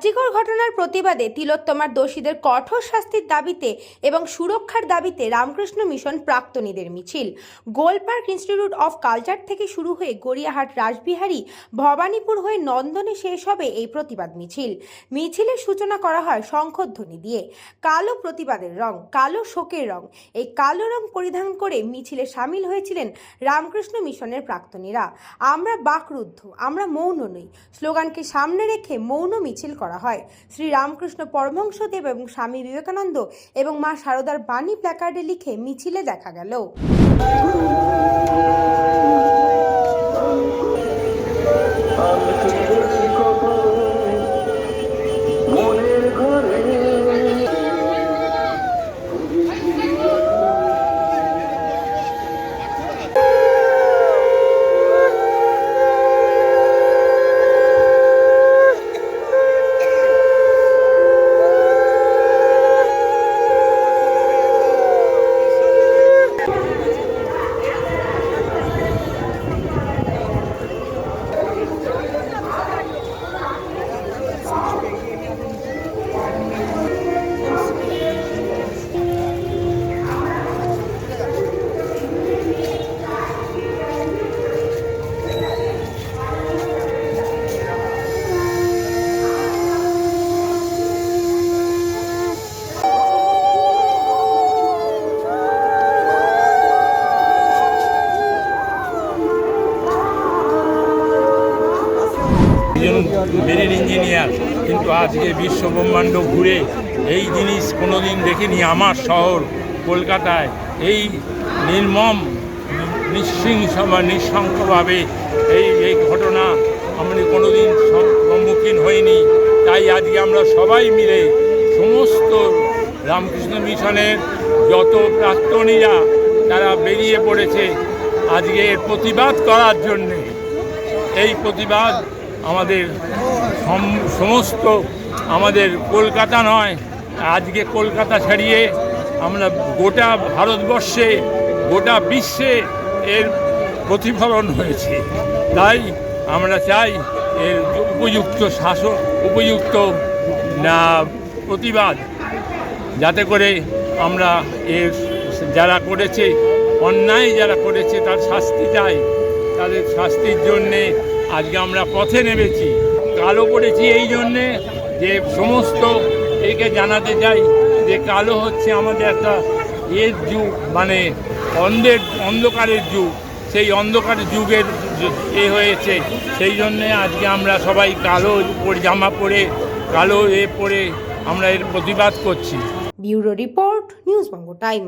আরজিকর ঘটনার প্রতিবাদে তিলোত্তমার দোষীদের কঠোর শাস্তির দাবিতে এবং সুরক্ষার দাবিতে রামকৃষ্ণ মিশন প্রাক্তনীদের মিছিল। গোলপার্ক ইনস্টিটিউট অফ কালচার থেকে শুরু হয়ে গড়িয়াহাট, রাসবিহারী, ভবানীপুর হয়ে নন্দনে শেষ হবে এই প্রতিবাদ মিছিল। মিছিলের সূচনা করা হয় শঙ্খধ্বনি দিয়ে। কালো প্রতিবাদের রং, কালো শোকের রং, এই কালো রং পরিধান করে মিছিলে সামিল হয়েছিলেন রামকৃষ্ণ মিশনের প্রাক্তনীরা। আমরা বাকরুদ্ধ, আমরা মৌন নই। স্লোগানকে সামনে রেখে মৌন মিছিল করা হয়। শ্রী রামকৃষ্ণ পরমহংসদেব এবং স্বামী বিবেকানন্দ এবং মা শারদার বাণী প্ল্যাকার্ডে লিখে মিছিলে দেখা গেল। মেরিন ইঞ্জিনিয়ার, কিন্তু আজকে বিশ্ব ব্রহ্মাণ্ড ঘুরে এই জিনিস কোনোদিন দেখিনি আমার শহর কলকাতায়। এই নির্মম নিঃসিংস বা নিঃশঙ্কভাবে এই এই ঘটনা আমরা কোনোদিন সম- সম্মুখীন হইনি। তাই আজকে আমরা সবাই মিলে সমস্ত রামকৃষ্ণ মিশনের যত প্রাক্তনীরা তারা বেরিয়ে পড়েছে, আজকে প্রতিবাদ করার জন্যে। এই প্রতিবাদ আমাদের সম- সমস্ত আমাদের কলকাতা নয়, আজকে কলকাতা ছাড়িয়ে আমরা গোটা ভারতবর্ষে, গোটা বিশ্বে এর প্রতিফলন হয়েছে। তাই আমরা চাই এর উপযুক্ত শাসন উপযুক্ত, না, প্রতিবাদ, যাতে করে আমরা এর যারা করেছে, অন্যায় যারা করেছে, তার শাস্তি চাই। তাদের শাস্তির জন্যে আজকে আমরা পথে নেমেছি, কালো করেছি এই জন্যে যে সমস্ত একে জানাতে চাই যে কালো হচ্ছে আমাদের একটা এর যুগ মানে অন্ধের, অন্ধকারের যুগ, সেই অন্ধকার যুগের এ হয়েছে। সেই জন্যে আজকে আমরা সবাই কালো জামা পরে, কালো এ পরে আমরা এর প্রতিবাদ করছি। Bureau report, news Banga time.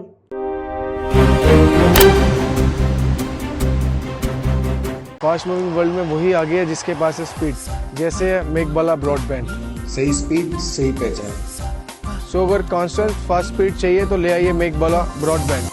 Fast moving world में वही आगे है जिसके पास है स्पीड जैसे मेघबाला ब्रॉडबैंड सही स्पीड सही पहचान। सो अगर कॉन्स्टेंट फास्ट स्पीड चाहिए तो ले आइए मेघबाला ब्रॉडबैंड